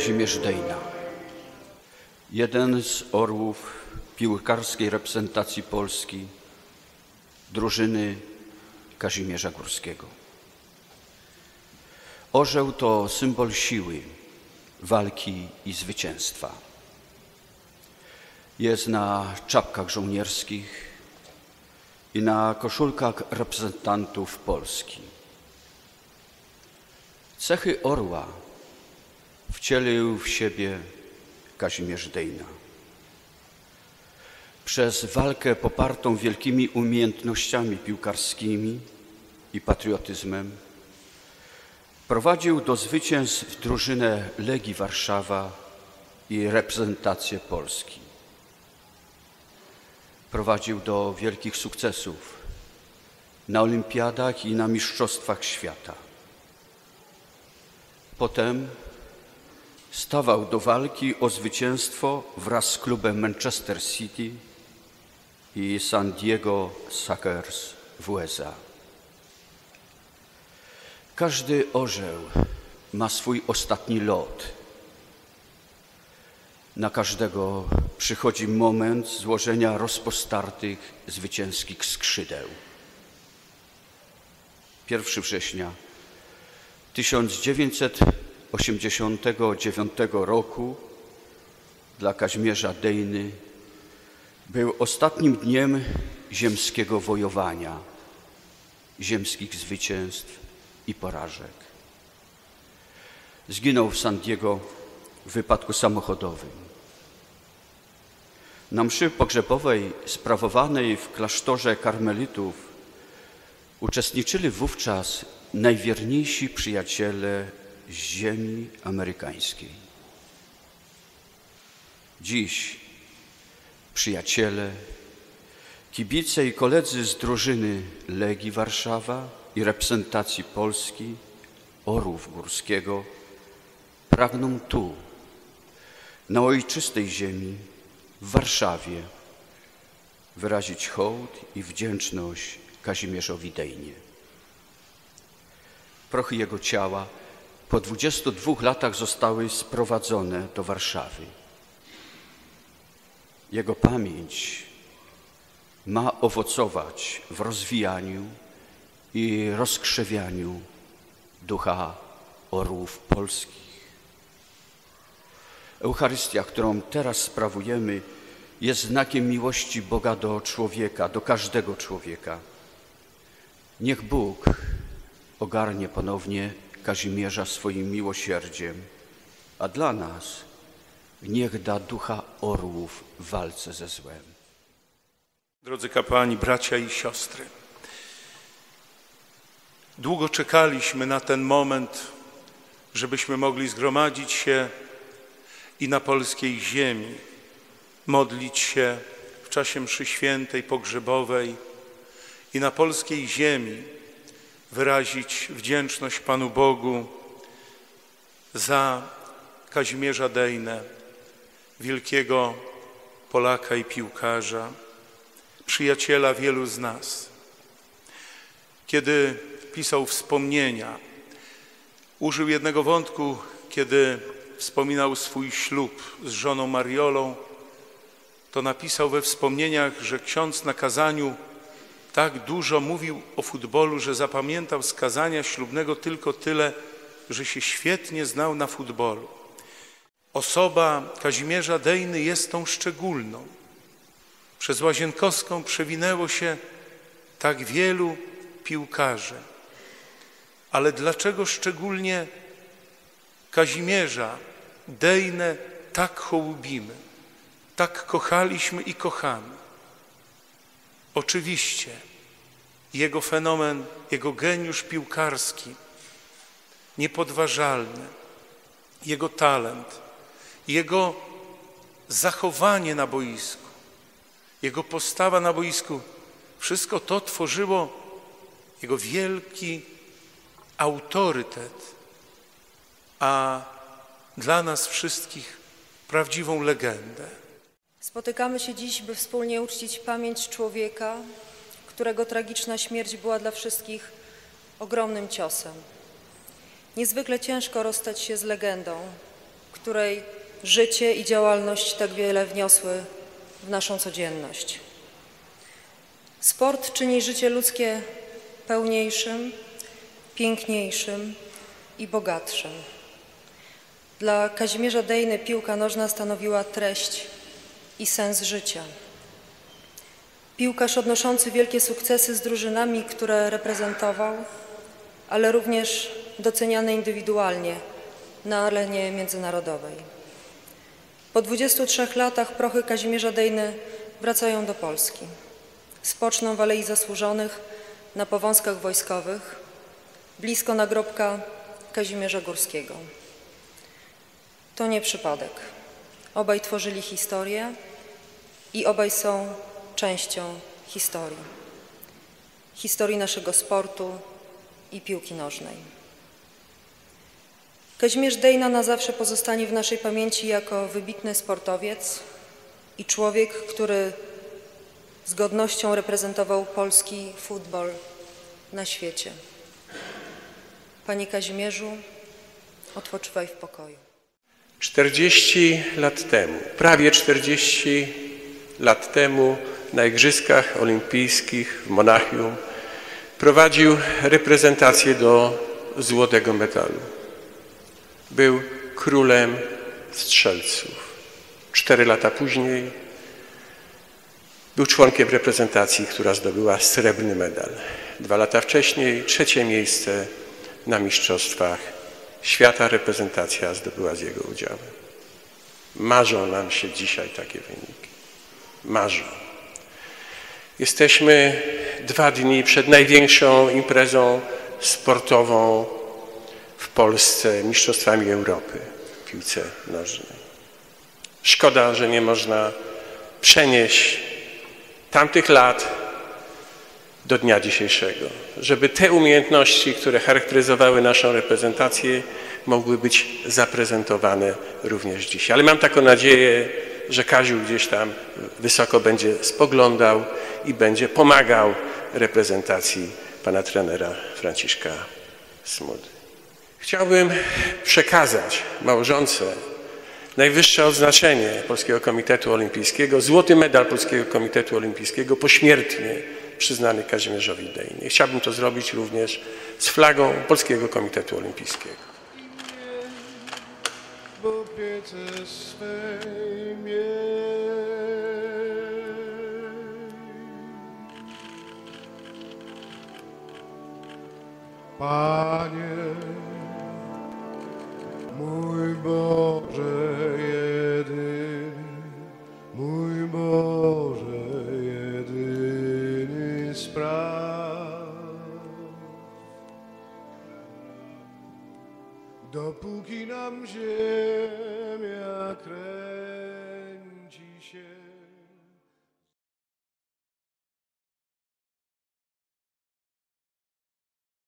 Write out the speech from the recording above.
Kazimierz Dejna. Jeden z orłów piłkarskiej reprezentacji Polski, drużyny Kazimierza Górskiego. Orzeł to symbol siły, walki i zwycięstwa. Jest na czapkach żołnierskich i na koszulkach reprezentantów Polski. Cechy orła wcielił w siebie Kazimierz Dejna. Przez walkę popartą wielkimi umiejętnościami piłkarskimi i patriotyzmem prowadził do zwycięstw drużynę Legii Warszawa i reprezentację Polski. Prowadził do wielkich sukcesów na olimpiadach i na mistrzostwach świata. Potem stawał do walki o zwycięstwo wraz z klubem Manchester City i San Diego Sockers w USA. Każdy orzeł ma swój ostatni lot. Na każdego przychodzi moment złożenia rozpostartych zwycięskich skrzydeł. 1 września 1989 roku dla Kazimierza Dejny był ostatnim dniem ziemskiego wojowania, ziemskich zwycięstw i porażek. Zginął w San Diego w wypadku samochodowym. Na mszy pogrzebowej sprawowanej w klasztorze karmelitów uczestniczyli wówczas najwierniejsi przyjaciele ziemi amerykańskiej. Dziś przyjaciele, kibice i koledzy z drużyny Legii Warszawa i reprezentacji Polski, Orłów Górskiego pragną tu, na ojczystej ziemi, w Warszawie, wyrazić hołd i wdzięczność Kazimierzowi Dejnie. Prochy jego ciała po 22 latach zostały sprowadzone do Warszawy. Jego pamięć ma owocować w rozwijaniu i rozkrzewianiu ducha orłów polskich. Eucharystia, którą teraz sprawujemy, jest znakiem miłości Boga do człowieka, do każdego człowieka. Niech Bóg ogarnie ponownie Kazimierza swoim miłosierdziem, a dla nas niech da ducha orłów w walce ze złem. Drodzy kapłani, bracia i siostry, długo czekaliśmy na ten moment, żebyśmy mogli zgromadzić się i na polskiej ziemi modlić się w czasie mszy świętej, pogrzebowej i na polskiej ziemi wyrazić wdzięczność Panu Bogu za Kazimierza Dejnę, wielkiego Polaka i piłkarza, przyjaciela wielu z nas. Kiedy pisał wspomnienia, użył jednego wątku, kiedy wspominał swój ślub z żoną Mariolą, to napisał we wspomnieniach, że ksiądz na kazaniu tak dużo mówił o futbolu, że zapamiętał z kazania ślubnego tylko tyle, że się świetnie znał na futbolu. Osoba Kazimierza Dejny jest tą szczególną. Przez Łazienkowską przewinęło się tak wielu piłkarzy. Ale dlaczego szczególnie Kazimierza Dejnę tak hołubimy, tak kochaliśmy i kochamy? Oczywiście jego fenomen, jego geniusz piłkarski, niepodważalny, jego talent, jego zachowanie na boisku, jego postawa na boisku, wszystko to tworzyło jego wielki autorytet, a dla nas wszystkich prawdziwą legendę. Spotykamy się dziś, by wspólnie uczcić pamięć człowieka, którego tragiczna śmierć była dla wszystkich ogromnym ciosem. Niezwykle ciężko rozstać się z legendą, której życie i działalność tak wiele wniosły w naszą codzienność. Sport czyni życie ludzkie pełniejszym, piękniejszym i bogatszym. Dla Kazimierza Dejny piłka nożna stanowiła treść i sens życia. Piłkarz odnoszący wielkie sukcesy z drużynami, które reprezentował, ale również doceniany indywidualnie na arenie międzynarodowej. Po 23 latach prochy Kazimierza Dejny wracają do Polski. Spoczną w Alei Zasłużonych na powązkach wojskowych, blisko nagrobka Kazimierza Górskiego. To nie przypadek. Obaj tworzyli historię i obaj są częścią historii. Historii naszego sportu i piłki nożnej. Kazimierz Dejna na zawsze pozostanie w naszej pamięci jako wybitny sportowiec i człowiek, który z godnością reprezentował polski futbol na świecie. Panie Kazimierzu, odpoczywaj w pokoju. 40 lat temu, prawie 40 lat temu na Igrzyskach Olimpijskich w Monachium prowadził reprezentację do złotego medalu. Był królem strzelców. Cztery lata później był członkiem reprezentacji, która zdobyła srebrny medal. Dwa lata wcześniej trzecie miejsce na Mistrzostwach Świata reprezentacja zdobyła z jego udziałem. Marzą nam się dzisiaj takie wyniki. Marzą. Jesteśmy dwa dni przed największą imprezą sportową w Polsce, Mistrzostwami Europy w piłce nożnej. Szkoda, że nie można przenieść tamtych lat do dnia dzisiejszego, żeby te umiejętności, które charakteryzowały naszą reprezentację, mogły być zaprezentowane również dzisiaj. Ale mam taką nadzieję, że Kaziu gdzieś tam wysoko będzie spoglądał i będzie pomagał reprezentacji pana trenera Franciszka Smudy. Chciałbym przekazać małżonce najwyższe odznaczenie Polskiego Komitetu Olimpijskiego, złoty medal Polskiego Komitetu Olimpijskiego pośmiertnie przyznany Kazimierzowi Dejnie. Chciałbym to zrobić również z flagą Polskiego Komitetu Olimpijskiego. W opiece swej miej. Panie, mój Boże Dopóki nam ziemia kręci się